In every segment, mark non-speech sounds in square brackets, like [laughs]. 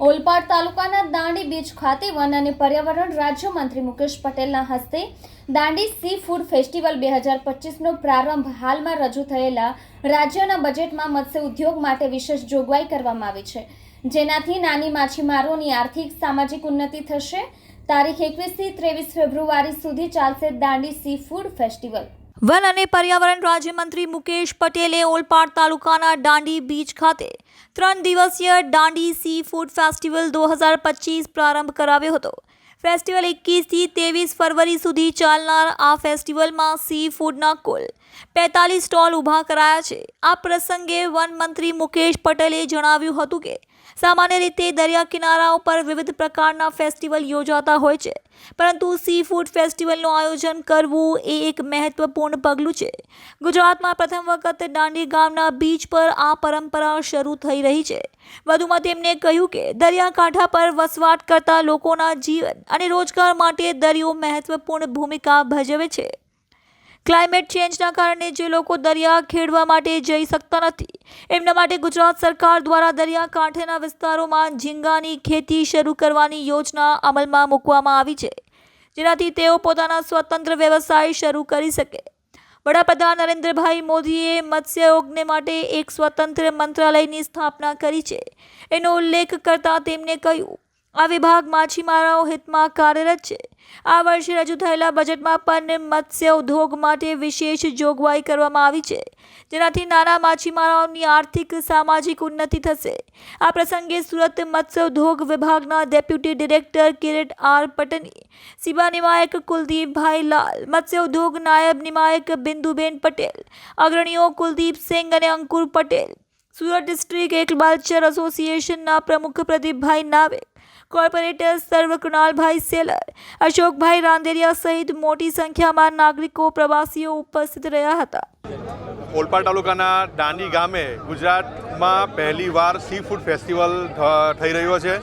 ઓલપાડ તાલુકાના દાંડી બીચ ખાતે વન અને પર્યાવરણ રાજ્યમંત્રી મુકેશ પટેલના હસ્તે દાંડી સી ફૂડ ફેસ્ટિવલ બે હજાર પચીસનો પ્રારંભ હાલમાં રજૂ થયેલા રાજ્યના બજેટમાં મત્સ્ય ઉદ્યોગ માટે વિશેષ જોગવાઈ કરવામાં આવી છે. જેનાથી નાની માછીમારોની આર્થિક સામાજિક ઉન્નતિ થશે. તારીખ એકવીસથી ત્રેવીસ ફેબ્રુઆરી સુધી ચાલશે દાંડી સી ફૂડ ફેસ્ટિવલ. વન અને પર્યાવરણ રાજ્યમંત્રી મુકેશ પટેલે ઓલપાડ તાલુકાના દાંડી બીચ ખાતે ત્રણ દિવસીય દાંડી સી ફૂડ ફેસ્ટિવલ દો હજાર પચીસ પ્રારંભ કરાવ્યો હતો. ફેસ્ટિવલ એકવીસથી ત્રેવીસ ફરવરી સુધી ચાલનાર આ ફેસ્ટિવલમાં સી ફૂડના કુલ બેતાલીસ સ્ટોલ ઊભા કરાયા છે આ પ્રસંગે વન મંત્રી મુકેશ પટેલે જણાવ્યું હતું કે સામાન્ય રીતે દરિયા કિનારાઓ પર વિવિધ પ્રકારના ફેસ્ટિવલ યોજાતા હોય છે પરંતુ સી ફૂડ ફેસ્ટિવલનું આયોજન કરવું એ એક મહત્વપૂર્ણ પગલું છે ગુજરાતમાં પ્રથમ વખત દાંડી ગામના બીચ પર આ પરંપરા શરૂ થઈ રહી છે। વધુમાં તેમણે કહ્યું કે, દરિયાકાંઠા પર વસવાટ કરતા લોકોના જીવન અને રોજગાર માટે દરિયો મહત્વપૂર્ણ ભૂમિકા ભજવે છે। ક્લાઇમેટ ચેન્જના કારણે જે લોકો દરિયા ખેડવા માટે જઈ શકતા નથી, એમના માટે ગુજરાત સરકાર દ્વારા દરિયા કાંઠેના વિસ્તારોમાં ઝીંગાની ખેતી શરૂ કરવાની યોજના અમલમાં મૂકવામાં આવી છે, જેનાથી તેઓ પોતાના સ્વતંત્ર વ્યવસાય શરૂ કરી શકે. વડાપ્રધાન નરેન્દ્રભાઈ મોદીએ મત્સ્યોગને માટે એક સ્વતંત્ર મંત્રાલયની સ્થાપના કરી છે, એનો ઉલ્લેખ કરતાં તેમણે કહ્યું આ વિભાગ માછીમારાઓ હિતમાં કાર્યરત છે. આ વર્ષે રજૂ થયેલા બજેટમાં પણ મત્સ્ય ઉદ્યોગ માટે વિશેષ જોગવાઈ કરવામાં આવી છે. જેનાથી નાના માછીમારાઓની આર્થિક, સામાજિક ઉન્નતિ થશે. આ પ્રસંગે સુરત મત્સ્ય ઉદ્યોગ વિભાગના ડેપ્યુટી ડિરેક્ટર કિરેટ આર પટની, સીબા નિમાયક કુલદીપભાઈ લાલ, મત્સ્ય ઉદ્યોગ નાયબ નિમાયક બિંદુબેન પટેલ, અગ્રણીઓ કુલદીપ સિંહ અને અંકુર પટેલ, સુરત ડિસ્ટ્રિક્ટ એકબાલચર એસોસિએશનના પ્રમુખ પ્રદીપભાઈ નાવેક કોર્પોરેટર સર્વ કૃણાલભાઈ સેલર, અશોકભાઈ રાંદેરિયા સહિત મોટી સંખ્યામાં નાગરિકો પ્રવાસીઓ ઉપસ્થિત રહ્યા હતા. ઓલપાડ તાલુકાના દાંડી ગામે ગુજરાતમાં પહેલીવાર સી ફૂડ ફેસ્ટિવલ થઈ રહ્યો છે.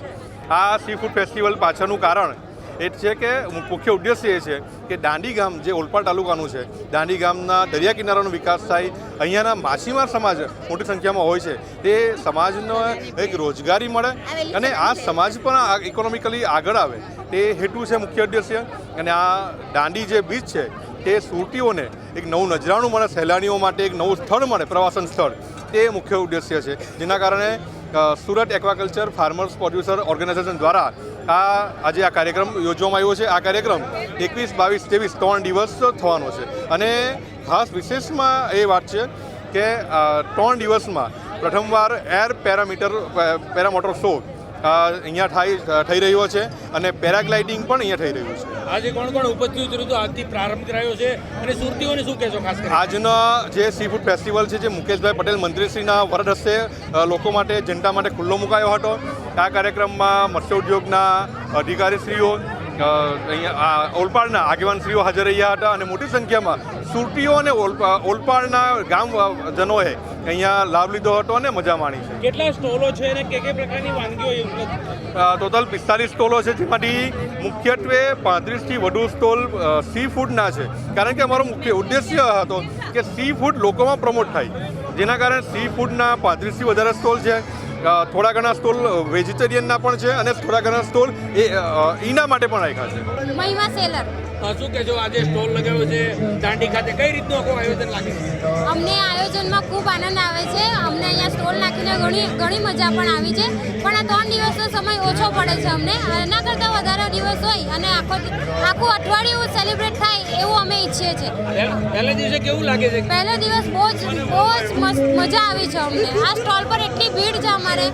આ સી ફૂડ ફેસ્ટિવલ પાછળનું કારણ એ છે કે મુખ્ય ઉદ્દેશ્ય એ છે કે દાંડી ગામ જે ઓલપાડ તાલુકાનું છે, દાંડી ગામના દરિયા કિનારાનો વિકાસ થાય. અહીંયાના માછીમાર સમાજ મોટી સંખ્યામાં હોય છે. તે સમાજનો એક રોજગારી મળે અને આ સમાજ પણ ઇકોનોમિકલી આગળ આવે. તે હેતુ છે મુખ્ય ઉદ્દેશ્ય. અને આ દાંડી જે બીચ છે, તે સુરતીઓને એક નવું નજરાણું મળે, સહેલાણીઓ માટે એક નવું સ્થળ મળે, પ્રવાસન સ્થળ. તે મુખ્ય ઉદ્દેશ્ય છે. જેના કારણે Surat aquaculture farmers producer organisation દ્વારા આ આજે આ કાર્યક્રમ યોજવામાં આવ્યો છે. આ કાર્યક્રમ એકવીસ, બાવીસ, ત્રેવીસ ત્રણ દિવસ થવાનો છે. અને ખાસ વિશેષમાં એ વાત છે કે ત્રણ દિવસમાં પ્રથમવાર એર પેરામીટર પેરામોટર શો અહીંયા થાય થઈ રહ્યો છે અને પેરાગ્લાઇડિંગ પણ અહીંયા થઈ રહ્યું છે. આજે કોણ કોણ ઉપસ્થિત રહ્યું આજથી પ્રારંભ કરાયો છે. અને સુરતીઓને શું કહેશો ખાસ કરીને? આજનો જે સી ફૂડ ફેસ્ટિવલ છે જે મુકેશભાઈ પટેલ મંત્રીશ્રીના વરદ હસ્તે લોકો માટે જનતા માટે ખુલ્લો મુકાયો હતો. આ કાર્યક્રમમાં મત્સ્ય ઉદ્યોગના અધિકારીશ્રીઓ અહીંયા ઓલપાડના આગેવાનશ્રીઓ હાજર રહ્યા હતા અને મોટી સંખ્યામાં સુરતીઓ અને ઓલપા- ઓલપાડના ગામજનોએ અહીંયા લાભ લીધો હતો અને મજા માણી છે. કેટલા સ્ટોલો છે અને કે કે પ્રકારની વાનગીઓ ટોટલ પિસ્તાલીસ સ્ટોલો છે જેમાંથી મુખ્યત્વે પાંત્રીસથી વધુ સ્ટોલ સી ફૂડના છે. કારણ કે અમારો મુખ્ય ઉદ્દેશ્ય હતો કે સી ફૂડ લોકોમાં પ્રમોટ થાય. જેના કારણે સી ફૂડના પાંત્રીસથી વધારે સ્ટોલ છે થોડા ઘણા સ્ટોલ વેજીટેરિયનના પણ છે અને થોડા ઘણા સ્ટોલ એ ઈના માટે પણ રાખ્યા છે. મહિમા સેલર. શું કહેશો? આજે સ્ટોલ લગાવ્યો છે. દાંડી ખાતે કઈ રીતનું આખું આયોજન લાગે અમને આયોજનમાં ખૂબ આનંદ આવે છે. અમને અહીંયા સ્ટોલ નાખીને ઘણી ઘણી મજા પણ આવી છે. પણ આ ત્રણ દિવસનો સમય ઓછો પડે છે અમને. એના કરતાં વધારે દિવસ હોય અને આખો આખું અઠવાડિયું સેલિબ્રેટ થાય એવું અમે ઈચ્છીએ છીએ. પહે- પહેલા દિવસે કેવું લાગે છે? પહેલો દિવસ બહુ જ બહુ જ મસ્ત મજા આવી છે અમને. આ સ્ટોલ પર એટલી ભીડ છે અમારે.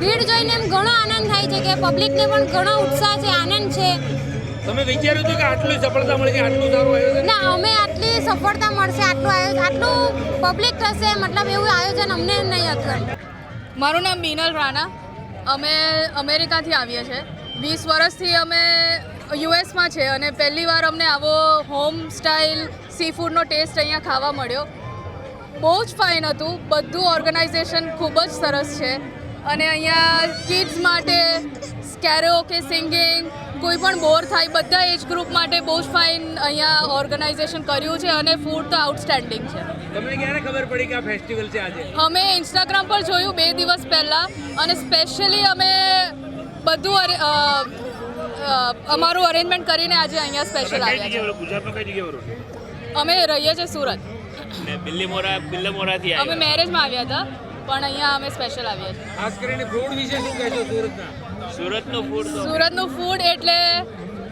ભીડ જોઈને એમ ઘણો આનંદ થાય છે કે પબ્લિકને પણ ઘણો ઉત્સાહ છે આનંદ છે. તમે વિચાર્યું હતું કે આટલી સફળતા મળી આટલું સારું આયોજન ના અમે આટલી સફળતા મળશે આટલું આયોજન આટલું પબ્લિક થશે મતલબ એવું આયોજન અમને નહીં હતું મારું નામ બીનલ રાણા. અમે અમેરિકાથી આવીએ છીએ. વીસ વર્ષથી અમે યુએસમાં છે અને પહેલી વાર અમને આવો હોમ સ્ટાઇલ સી ફૂડનો ટેસ્ટ અહીંયા ખાવા મળ્યો. બહુ જ ફાઇન હતું. બધું ઓર્ગેનાઇઝેશન ખૂબ જ સરસ છે. અને અહીંયા કિડ્સ માટે સ્કેરો કે સિંગિંગ કોઈ પણ બોર થાય બધા એજ ગ્રુપ માટે બહુ જ ફાઇન અહીંયા ઓર્ગેનાઇઝેશન કર્યું છે અને ફૂડ તો આઉટસ્ટેન્ડિંગ છે. તમને ક્યારે ખબર પડી કે આ ફેસ્ટિવલ છે આજે? અમે ઇન્સ્ટાગ્રામ પર જોયું બે દિવસ પહેલાં અને સ્પેશિયલી અમે બધું અમારું અરેન્જમેન્ટ કરીને આજે અહીંયા સ્પેશિયલ આવ્યા છે. ગુજરાતમાં કઈ જગ્યાએ અમે રહીએ છીએ સુરત. બિલ્લી મોરા બિલ્લા મોરાથી અમે મેરેજમાં આવ્યા હતા પણ અહીંયા અમે સ્પેશિયલ આવ્યા છીએ. ખાસ કરીને ફૂડ વિશે શું કહેશો સુરતના? સુરતનું ફૂડ સુરતનું ફૂડ એટલે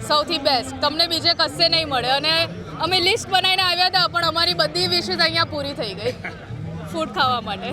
સૌથી બેસ્ટ તમને બીજે કશે નહીં મળે. અને અમે લિસ્ટ બનાવીને આવ્યા હતા પણ અમારી બધી વિશેષ અહીંયા પૂરી થઈ ગઈ. [laughs] ફૂડ ખાવા માટે.